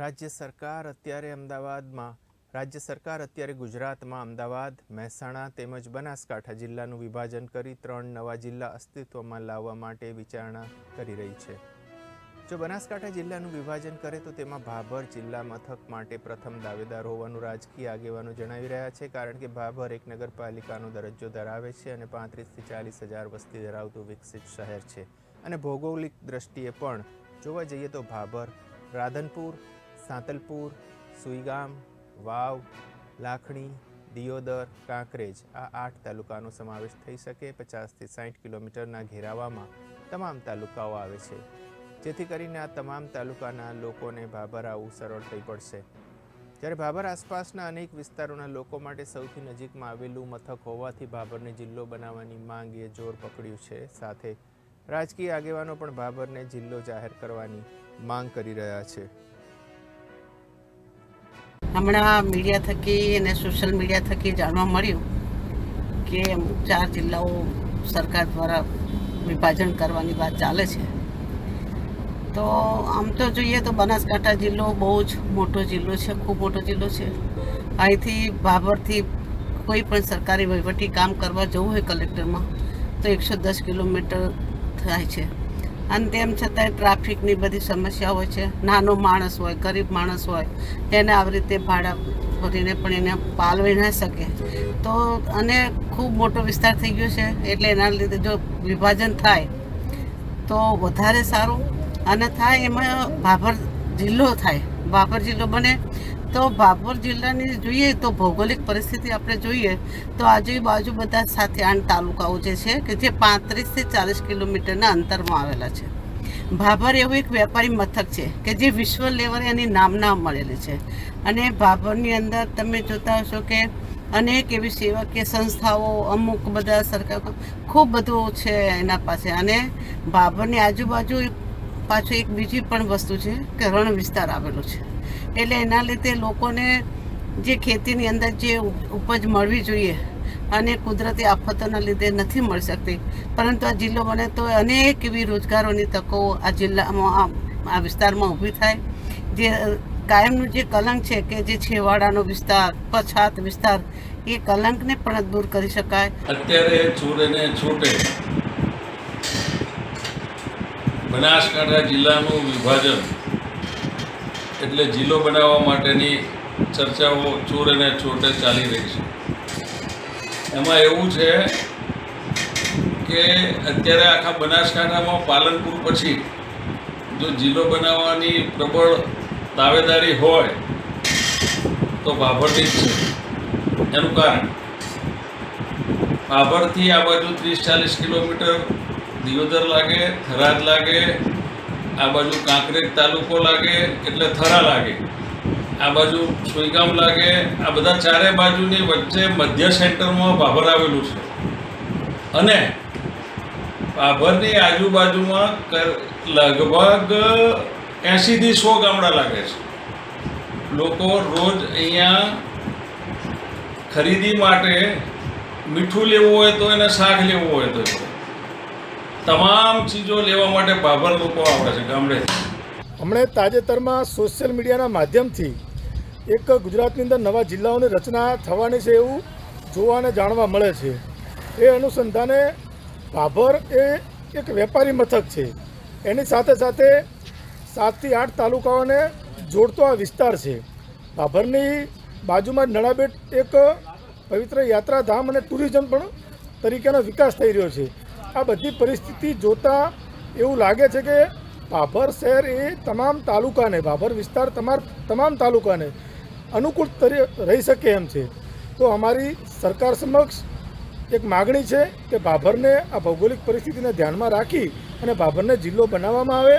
રાજ્ય સરકાર અત્યારે અમદાવાદમાં, રાજ્ય સરકાર અત્યારે ગુજરાતમાં અમદાવાદ, મહેસાણા તેમજ બનાસકાંઠા જિલ્લાનું વિભાજન કરી ત્રણ નવા જિલ્લા અસ્તિત્વમાં લાવવા માટે વિચારણા કરી રહી છે. જો બનાસકાંઠા જિલ્લાનું વિભાજન કરે તો તેમાં ભાભર જિલ્લા મથક માટે પ્રથમ દાવેદાર હોવાનું રાજકીય આગેવાનો જણાવી રહ્યા છે કારણ કે ભાભર એક નગરપાલિકાનો દરજ્જો ધરાવે છે અને પાંત્રીસથી ચાલીસ હજાર વસ્તી ધરાવતું વિકસિત શહેર છે. અને ભૌગોલિક દ્રષ્ટિએ પણ જોવા જઈએ તો ભાભર, રાધનપુર સાંતલપુર સુઈગામ, વાવ, લાખણી, દિયોદર, કાંકરેજ આ આઠ તાલુકાનો સમાવેશ થઈ શકે પચાસથી સાઠ કિલોમીટરના ઘેરાવામાં તમામ તાલુકાઓ આવે છે. જેથી કરીને આ તમામ તાલુકાના લોકોને ભાભર આવવું સરળ થઈ પડશે. જ્યારે ભાભર આસપાસના અનેક વિસ્તારોના લોકો માટે સૌથી નજીકમાં આવેલું મથક હોવાથી ભાભરને જિલ્લો બનાવવાની માંગ એ જોર પકડ્યું છે. સાથે રાજકીય આગેવાનો પણ ભાભરને જિલ્લો જાહેર કરવાની માંગ કરી રહ્યા છે. હમણાં મીડિયા થકી અને સોશિયલ મીડિયા થકી જાણવા મળ્યું કે ચાર જિલ્લાઓ સરકાર દ્વારા વિભાજન કરવાની વાત ચાલે છે. તો આમ તો જોઈએ તો બનાસકાંઠા જિલ્લો બહુ જ મોટો જિલ્લો છે, ખૂબ મોટો જિલ્લો છે. અહીંથી ભાભરથી કોઈ પણ સરકારી વહીવટી કામ કરવા જવું હોય કલેક્ટરમાં તો એકસો દસ કિલોમીટર થાય છે. અને તેમ છતાંય ટ્રાફિકની બધી સમસ્યા હોય છે. નાનો માણસ હોય, ગરીબ માણસ હોય, એને આવી રીતે ભાડા ભરીને પણ એને પાલવી ન શકે. તો અને ખૂબ મોટો વિસ્તાર થઈ ગયો છે, એટલે એના લીધે જો વિભાજન થાય, તો વધારે સારું. અને થાય એમાં ભાભર જિલ્લો થાય ભાભર જિલ્લો બને, તો ભાભર જિલ્લાની જોઈએ તો ભૌગોલિક પરિસ્થિતિ આપણે જોઈએ, તો આજુબાજુ બધા સાથે આઠ તાલુકાઓ જે છે કે જે પાંત્રીસથી ચાલીસ કિલોમીટરના અંતરમાં આવેલા છે. ભાભર એવું એક વેપારી મથક છે કે જે વિશ્વ લેવલે એની નામના મળેલી છે. અને ભાભરની અંદર તમે જોતા હશો કે અનેક એવી સેવાકીય સંસ્થાઓ, અમુક બધા સરકાર ખૂબ બધું છે એના પાસે. અને ભાભરની આજુબાજુ પાછું એક બીજી પણ વસ્તુ છે કે રણ વિસ્તાર આવેલો છે. એટલે એના લીધે લોકોને જે ખેતીની અંદર જે ઉપજ મળવી જોઈએ અને કુદરતી આફતોના લીધે નથી મળી શકતી. પરંતુ આ જિલ્લો બને તો અનેક એવી રોજગારોની તકો આ જિલ્લામાં આ- વિસ્તારમાં ઊભી થાય. જે, કાયમનું જે કલંક છે કે જે છેવાડાનો વિસ્તાર, પછાત વિસ્તાર, એ કલંકને પણ દૂર કરી શકાય. અત્યારે છોડે ને છૂટે બનાસકાંઠા જિલ્લાનું વિભાજન એટલે જિલ્લો બનાવવા માટેની ચર્ચાઓ ચોર અને ચોટે ચાલી રહી છે. એમાં એવું છે કે અત્યારે આખા બનાસકાંઠામાં પાલનપુર પછી જો જિલ્લો બનાવવાની પ્રબળ દાવેદારી હોય તો બાભરની જ છે. એનું કારણ ભાભરથી આ બાજુ ત્રીસ ચાલીસ કિલોમીટર દિયોદર લાગે, થરાદ લાગે, આ બાજુ કાંકરેજ તાલુકો લાગે, એટલે થરા લાગે. આ બાજુ સુઈગામ લાગે, આ બધા ચારે બાજુની વચ્ચે મધ્ય સેન્ટરમાં ભાભર આવેલું છે. અને ભાભરની આજુબાજુમાં લગભગ એંશીથી સો ગામડા લાગે છે. લોકો રોજ અહીંયા ખરીદી માટે મીઠું લેવું હોય તો એને શાક લેવું હોય તો તમામ ચીજો લેવા માટે ભાભર લોકો આવે છે, ગામડે હમણે તાજેતરમાં સોશિયલ મીડિયાના માધ્યમથી એક ગુજરાતની અંદર નવા જિલ્લાઓની રચના થવાની છે એવું જોવા અને જાણવા મળે છે. એ અનુસંધાને ભાભર એ એક વેપારી મથક છે. એની સાથે સાથે સાતથી આઠ તાલુકાઓને જોડતો આ વિસ્તાર છે. ભાભરની બાજુમાં નળાબેટ એક પવિત્ર યાત્રાધામ અને ટુરિઝમ પણ તરીકેનો વિકાસ થઈ રહ્યો છે. આ બધી પરિસ્થિતિ જોતાં એવું લાગે છે કે ભાભર શહેર એ તમામ તાલુકાને, ભાભર વિસ્તાર તમાર, તમામ તાલુકાને અનુકૂળ રહી શકે એમ છે. તો અમારી સરકાર સમક્ષ એક માગણી છે કે ભાભરને આ ભૌગોલિક પરિસ્થિતિને ધ્યાનમાં રાખી અને ભાભરને જિલ્લો બનાવવામાં આવે.